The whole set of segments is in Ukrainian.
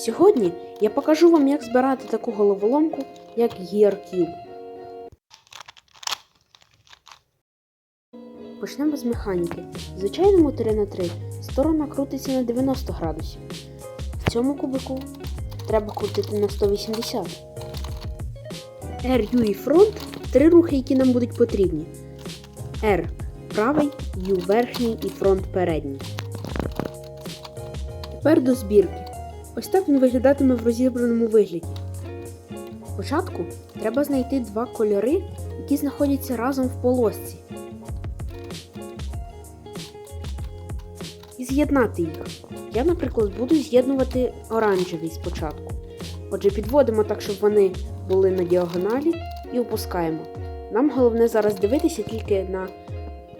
Сьогодні я покажу вам, як збирати таку головоломку, як Gear Почнемо з механіки. В звичайному 3 на 3 сторона крутиться на 90 градусів. В цьому кубику треба крутити на 180. R, U і фронт три рухи, які нам будуть потрібні. R правий, U верхній і фронт передній. Тепер до збірки. Ось так він виглядатиме в розібраному вигляді. Спочатку треба знайти два кольори, які знаходяться разом в полосці. І з'єднати їх. Я, наприклад, буду з'єднувати оранжевий спочатку. Отже, підводимо так, щоб вони були на діагоналі і опускаємо. Нам головне зараз дивитися тільки на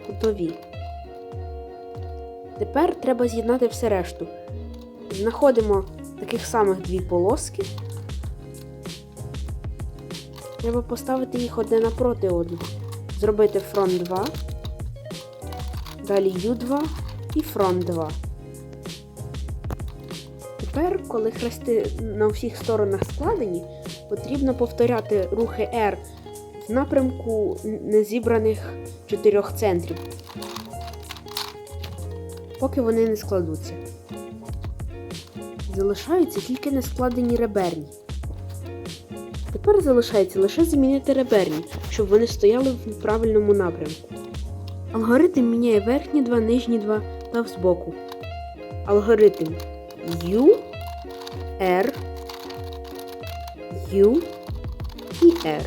кутові. Тепер треба з'єднати все решту. Знаходимо таких самих дві полоски. Треба поставити їх одне напроти одного. Зробити фронт 2, далі U2 і фронт 2. Тепер, коли хрести на всіх сторонах складені, потрібно повторяти рухи R в напрямку незібраних чотирьох центрів, поки вони не складуться. Залишаються тільки нескладені реберні. Тепер залишається лише замінити реберні, щоб вони стояли в правильному напрямку. Алгоритм міняє верхні два, нижні два та збоку. Алгоритм U, R, U і R.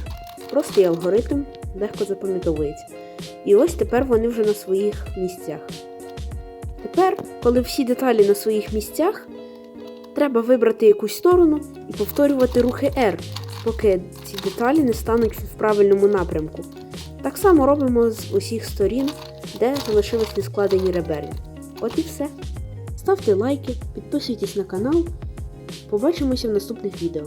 Простий алгоритм, легко запам'ятовується. І ось тепер вони вже на своїх місцях. Тепер, коли всі деталі на своїх місцях, треба вибрати якусь сторону і повторювати рухи R, поки ці деталі не стануть в правильному напрямку. Так само робимо з усіх сторін, де залишились нескладені реберні. От і все. Ставте лайки, підписуйтесь на канал. Побачимося в наступних відео.